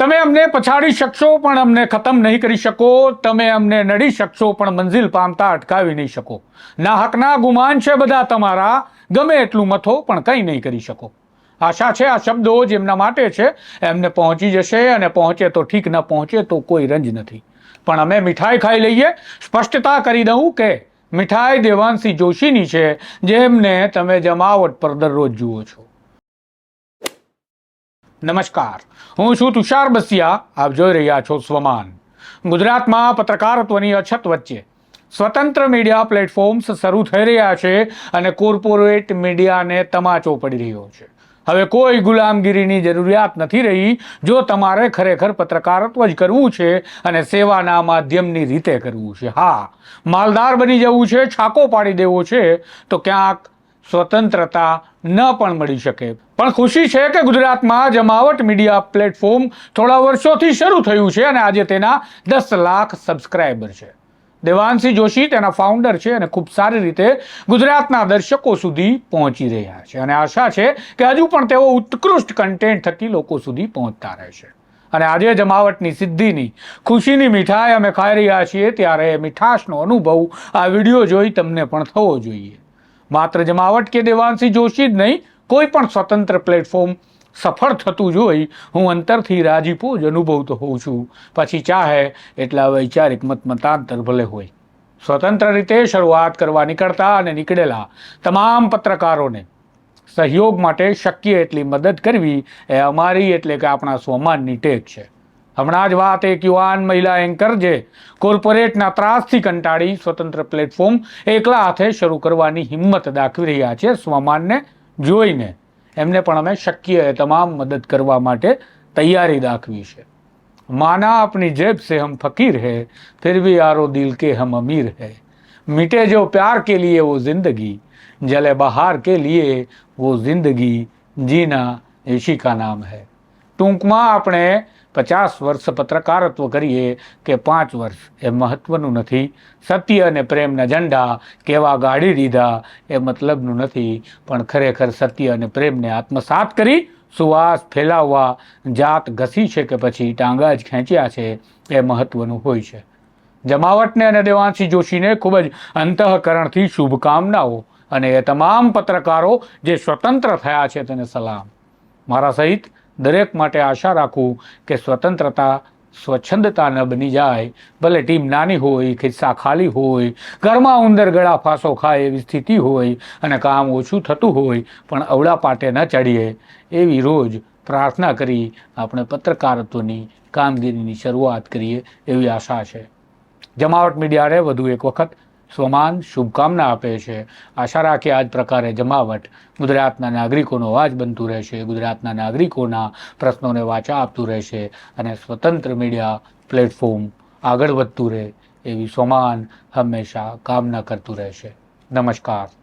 તમે અમને પછાડી શકશો, પણ અમને ખતમ નહીં કરી શકો. તમે અમને નડી શકશો, પણ મંઝિલ પામતા અટકાવી નહીં શકો. ના હકના ગુમાન છે બધા તમારા. ગમે એટલું મથો, પણ કંઈ નહીં કરી શકો. આશા છે આ શબ્દો જેમના માટે છે, એમને પહોંચી જશે અને પહોંચે તો ઠીક, ન પહોંચે તો કોઈ રંજ નથી. પણ અમે મીઠાઈ ખાઈ લઈએ. સ્પષ્ટતા કરી દઉં કે મીઠાઈ દેવાંશી જોશીની છે, જેમને તમે જમાવટ પર દરરોજ જુઓ છો. નમસ્કાર. હું છું તુષાર બસિયા. આપ જોઈ રહ્યા છો સ્વમાન. ગુજરાતમાં પત્રકારત્વની અછત વચ્ચે સ્વતંત્ર મીડિયા પ્લેટફોર્મ્સ શરૂ થઈ રહ્યા છે અને કોર્પોરેટ મીડિયાને તમાચો પડી રહ્યો છે. હવે કોઈ ગુલામગીરીની જરૂરિયાત નથી રહી જો તમારે ખરેખર પત્રકારત્વ જ કરવું છે અને સેવાના માધ્યમની રીતે કરવું છે. હા, માલદાર બની જવું છે, છાકો પાડી દેવો છે, તો ક્યાંક સ્વતંત્રતા ન પણ મળી શકે. પણ ખુશી છે કે ગુજરાતમાં જમાવટ મીડિયા પ્લેટફોર્મ થોડા વર્ષોથી શરૂ થયું છે અને આજે તેના દસ લાખ સબસ્ક્રાઈબર છે. દેવાંશી જોશી તેના ફાઉન્ડર છે અને ખૂબ સારી રીતે ગુજરાતના દર્શકો સુધી પહોંચી રહ્યા છે. અને આશા છે કે હજુ પણ તેઓ ઉત્કૃષ્ટ કન્ટેન્ટ થકી લોકો સુધી પહોંચતા રહેશે. અને આજે જમાવટની સિદ્ધિની, ખુશીની મીઠાઈ અમે ખાઈ રહ્યા છીએ ત્યારે મીઠાશનો અનુભવ આ વીડિયો જોઈ તમને પણ થવો જોઈએ. માત્ર જમાવટ કે દેવાંશી જોશી જ નહીં, કોઈ પણ સ્વતંત્ર પ્લેટફોર્મ સફળ થતું જોઈ હું અંતરથી રાજીપો જ અનુભવતો હોઉં છું. પછી ચાહે એટલા વૈચારિક મત મતાંતર ભલે હોય. સ્વતંત્ર રીતે શરૂઆત કરવા નીકળતા અને નીકળેલા તમામ પત્રકારોને સહયોગ માટે શક્ય એટલી મદદ કરવી એ અમારી એટલે કે આપણા સ્વમાનની ટેક છે. હમણાં જ વાત એક યુવાન મહિલા એન્કર જે કોર્પોરેટના ત્રાસથી કંટાળી સ્વતંત્ર પ્લેટફોર્મ એકલા હાથે શરૂ કરવાની હિંમત દાખવી રહ્યા છે સ્વમાનને જોઈને એમને પણ અમે શક્ય એ તમામ મદદ કરવા માટે તૈયારી દાખવી છે માના अपनी जेब से हम फकीर है फिर भी यारो दिल के हम अमीर है मिटे जो प्यार के लिए वो जिंदगी जले बहार के लिए वो जिंदगी जीना इसी का नाम है ટૂંકમાં આપણે પચાસ વર્ષ પત્રકારત્વ કરીએ કે પાંચ વર્ષ એ મહત્વનું નથી. સત્ય અને પ્રેમના ઝંડા કેવા ગાડી દીધા એ મતલબનું નથી. પણ ખરેખર સત્ય અને પ્રેમને આત્મસાત કરી સુવાસ ફેલાવવા જાત ઘસી છે કે પછી ટાંગા જ ખેંચ્યા છે એ મહત્વનું હોય છે. જમાવટને અને દેવાંશી જોશીને ખૂબ જ અંતઃકરણથી શુભકામનાઓ અને એ તમામ પત્રકારો જે સ્વતંત્ર થયા છે તેને સલામ. મારા સહિત દરેક માટે આશા રાખું કે સ્વતંત્રતા, સ્વચ્છંદતા ન બની જાય. ભલે ટીમ નાની હોય, ખિસ્સા ખાલી હોય, ઘરમાં ઉંદર ગળા ફાંસો ખાય એવી સ્થિતિ હોય અને કામ ઓછું થતું હોય, પણ અવળા પાટે ન ચડીએ, એવી રોજ પ્રાર્થના કરી આપણે પત્રકારત્વની કામગીરીની શરૂઆત કરીએ એવી આશા છે. જમાવટ મીડિયાને વધુ એક વખત સ્વમાન શુભકામના આપે છે. આશા રાખે આ જ પ્રકારે જમાવટ ગુજરાતના નાગરિકોનો અવાજ બનતું રહેશે. ગુજરાતના નાગરિકોના પ્રશ્નોને વાચા આપતું રહેશે અને સ્વતંત્ર મીડિયા પ્લેટફોર્મ આગળ વધતું રહે એવી સમાન હંમેશા કામના કરતું રહેશે. નમસ્કાર.